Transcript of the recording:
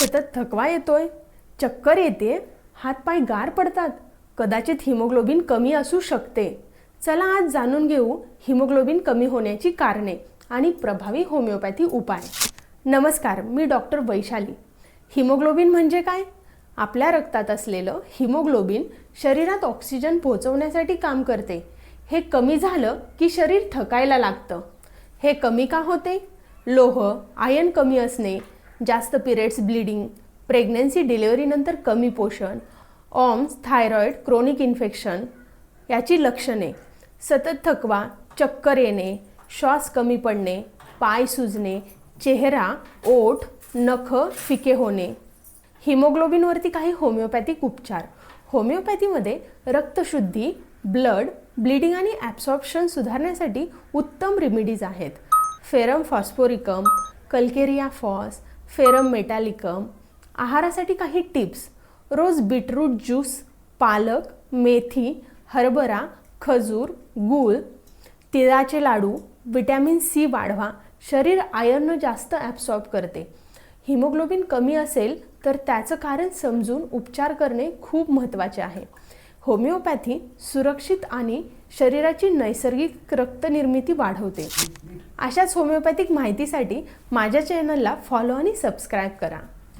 सतत थकवा येतोय चक्कर येते हातपाय गार पडतात. कदाचित हिमोग्लोबिन कमी असू शकते. चला आज जाणून घेऊ हिमोग्लोबिन कमी होण्याची कारणे आणि प्रभावी होमिओपॅथी उपाय. नमस्कार मी डॉक्टर वैशाली. हिमोग्लोबिन म्हणजे काय? आपल्या रक्तात असलेलं हिमोग्लोबिन शरीरात ऑक्सिजन पोहोचवण्यासाठी काम करते. हे कमी झालं की शरीर थकायला लागतं. हे कमी का होते? लोह आयन कमी असणे जास्त पिरियड्स ब्लिडिंग प्रेग्नन्सी डिलिव्हरीनंतर कमी पोषण ऑम्स थायरॉईड क्रोनिक इन्फेक्शन याची लक्षणे. सतत थकवा चक्कर येणे श्वास कमी पडणे पाय सुजणे चेहरा ओठ नख फिके होणे. हिमोग्लोबिनवरती काही होमिओपॅथिक उपचार. होमिओपॅथीमध्ये रक्तशुद्धी ब्लड ब्लिडिंग आणि ॲब्सॉर्प्शन सुधारण्यासाठी उत्तम रेमिडीज आहेत. Ferrum phosphoricum calcarea phos ferrum metallicum आहारासाठी काही टिप्स. रोज बीटरूट ज्यूस पालक मेथी हरभरा खजूर गूळ तिळाचे लाडू विटॅमिन सी वाढवा. शरीर आयर्न जास्त ॲब्सॉर्ब करते. हिमोग्लोबिन कमी असेल तर त्याचं कारण समजून उपचार करणे खूप महत्त्वाचे आहे. होमिओपॅथी सुरक्षित आणि शरीराची नैसर्गिक रक्तनिर्मिती वाढवते. अशाच होमिओपॅथिक माहितीसाठी माझ्या चॅनलला फॉलो आणि सबस्क्राईब करा.